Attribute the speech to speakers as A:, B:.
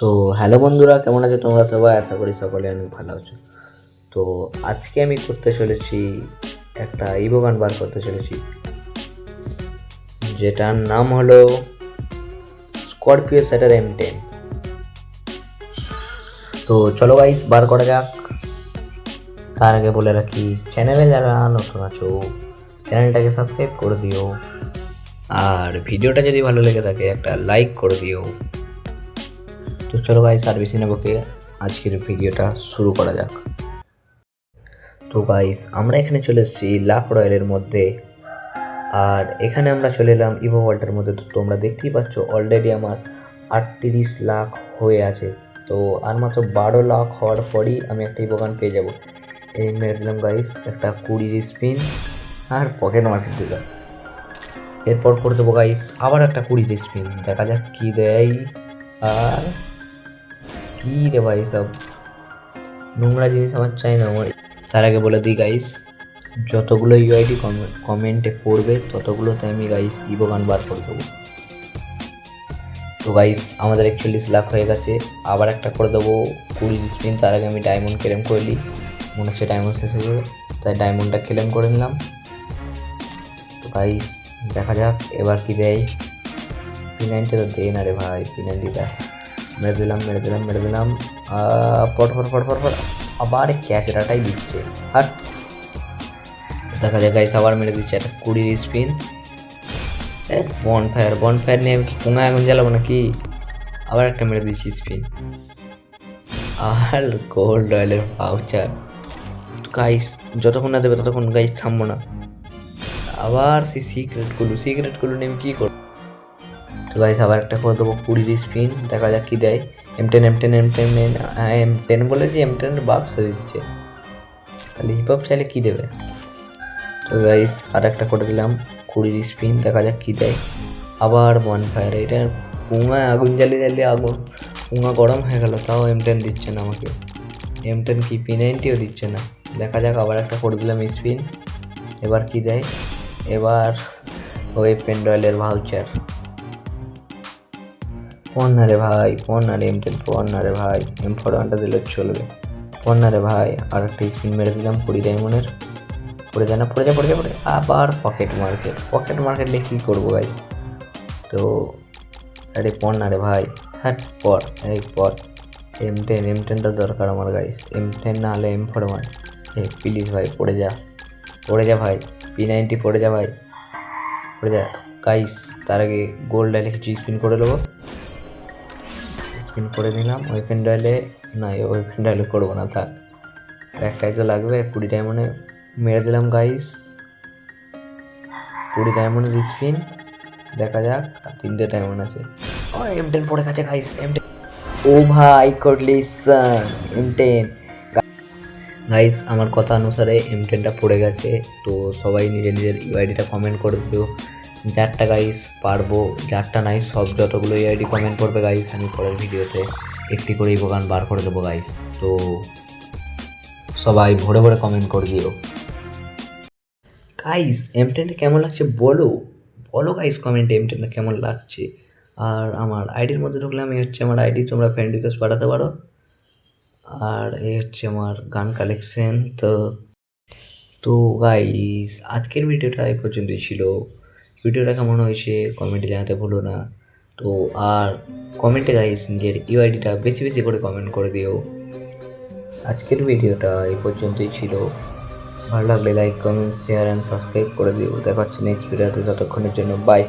A: তো হ্যালো বন্ধুরা, কেমন আছো তোমরা সবাই? আশা করি সকলে অনেক ভালো আছো। তো আজকে আমি করতে চলেছি, একটা ইভো গান বার করতে চলেছি, যেটার নাম হলো স্করপিও স্যাটার এম টেন। তো চলো গাইস বার করা যাক। তার আগে বলে রাখি, চ্যানেলে যারা নতুন আছো, চ্যানেলটাকে সাবস্ক্রাইব করে দিও। আর ভিডিওটা যদি ভালো লেগে থাকে, একটা লাইক করে দিও। তো চলো গাইস আর বেশি না বকে আজকের ভিডিওটা শুরু করা যাক। তো গাইস আমরা এখানে চলে এসেছি লাখ রয়্যালের মধ্যে। আর এখানে আমরা চলে এলাম ইভো ওয়ার্ল্ডের মধ্যে। তো তোমরা দেখতেই পাচ্ছ অলরেডি আমার আটত্রিশ লাখ হয়ে আছে। তো আর মাত্র বারো লাখ হওয়ার পরই আমি একটা ইভো গান পেয়ে যাব। এই মেরে দিলাম গাইস একটা কুড়ির স্পিন আর পকেট মার্কেট দিলাম এরপর করে দেবো গাইস আবার একটা কুড়ির স্পিন দেখা যাক কী দেয়। আর কি রে ভাই সব? নোংরা জিনিস আমার চাই না, আমার তার আগে বলে দিই গাইস যতগুলো ইউআইডি কমেন্টে পড়বে, ততগুলোতে আমি গাইস ইভো গান বার করে দেবো। তো গাইস আমাদের একচল্লিশ লাখ হয়ে গেছে, আবার একটা করে দেবো, কুড়ি স্পিন, তার আগে আমি ডায়মন্ড ক্লেম করে নিই। মনে হচ্ছে ডায়মন্ড শেষ হয়ে যাবে, তাই ডায়মন্ডটা ক্লেম করে নিলাম। তো গাইস দেখা যাক, এবার কি দেয়। পি নাইনটা তো দেয় না রে ভাই পি নাইনটিটা মেরে দিলাম মেরে দিলাম মেরে দিলাম পট পট পট পট পট আবার ক্যাচরাটাই দিচ্ছে আর দেখা যায় গাইস আবার মেরে দিচ্ছে একটা কুড়ির স্পিন বন ফায়ার বন ফায়ার নিয়ে আমি কি পুঙ্গা এখন জ্বালাবো নাকি আবার একটা মেরে দিচ্ছি স্পিন আর গোল্ড অয়েলের পাউচার গাইস যতক্ষণ না দেবে ততক্ষণ গাইস থামবো না আবার সেই সিক্রেটগুলো সিক্রেটগুলো নিয়ে আমি কী করব তো গাইস আবার একটা করে দেবো কুড়ির স্পিন দেখা যাক কী দেয়। M ten M ten M ten M ten বলেছি এম টেনের বাক্স দিচ্ছে। তাহলে হিপ হপ চাইলে কী দেবে? তো গাইস আর একটা করে দিলাম কুড়ির স্পিন দেখা যাক কী দেয়। আবার বন ফায়ার এটা পুঙায় আগুন জ্বালিয়ে জ্বালিয়ে আগুন পুঙা গরম হয়ে গেল, তাও এম টেন দিচ্ছে না আমাকে। এম টেন কি পি নাইনটিও দিচ্ছে না। দেখা যাক, আবার একটা করে দিলাম স্পিন এবার কি দেয়? এবার ওই পেন্ডয়েলের ভাউচার পন না রে ভাই পন না রে এম টেন পন না রে ভাই, এম ফোর ওয়ানটা দিলে চলবে। পন না রে ভাই আর একটা স্পিন মেরে দিলাম কুড়ি ডায়মন্ডের। পড়ে যায় না, পড়ে যায় পড়ে যায়, পড়ে আবার পকেট মার্কেট। পকেট মার্কেট নিয়ে কী করব ভাই? তো, আরে পর না রে ভাই হ্যাঁ পর, এই পর। এম টেন, এম টেনটা দরকার আমার গাইস এম টেন না হলে M four one A please ভাই, পড়ে যা। পড়ে যা ভাই, পি নাইনটি পড়ে যা ভাই। পড়ে যা। গাইস তার আগে গোল্ড ডাইলে কিছু স্পিন করে দেবো। স্পিন করে নিলাম। ওই পেন ডাইলে না ওই পেন ডাইলে করব না, থাক। একটাই তো লাগবে, কুড়ি ডায়মন্ডে মেরে দিলাম গাইস কুড়ি ডায়মন্ডের স্পিন দেখা যাক তিনটে ডায়মন্ড আছে। ও এম টেন পড়ে গেছে গাইস এম টেন ও ভাই কটলিসান এম টেন গাইস আমার কথা অনুসারে এম টেনটা পড়ে গেছে, তো সবাই নিজের নিজের ইউআইডিটা কমেন্ট করে দিও। যারটা গাইস পারব, যারটা নাই সব যতগুলো ইউআইডি কমেন্ট করবে গাইস আমি পরের ভিডিওতে একটি করে এই গান বার করে দেবো গাইস তো সবাই ভরে ভরে কমেন্ট করে দিও। গাইস এম টেনটা কেমন লাগছে বলো? বলো গাইস কমেন্টে এম টেনটা কেমন লাগছে? আর আমার আইডির মধ্যে ঢুকলাম এই হচ্ছে আমার আইডি তোমরা ফ্রেন্ড রিকোয়েস্ট পাঠাতে পারো। আর এই হচ্ছে আমার গান কালেকশন তো তো গাইস আজকের ভিডিওটা এই পর্যন্তই ছিল। ভিডিওটা কেমন হয়েছে? কমেন্টে জানাতে ভুলো না। তো আর কমেন্টে গাইস নিজের ইউআইডিটা বেশি বেশি করে কমেন্ট করে দিও। আজকের ভিডিওটা এই পর্যন্তই ছিল। ভালো লাগলে like comment share and subscribe করে দিও। দেখা হচ্ছে নেক্সট ভিডিওতে ততক্ষণের জন্য বাই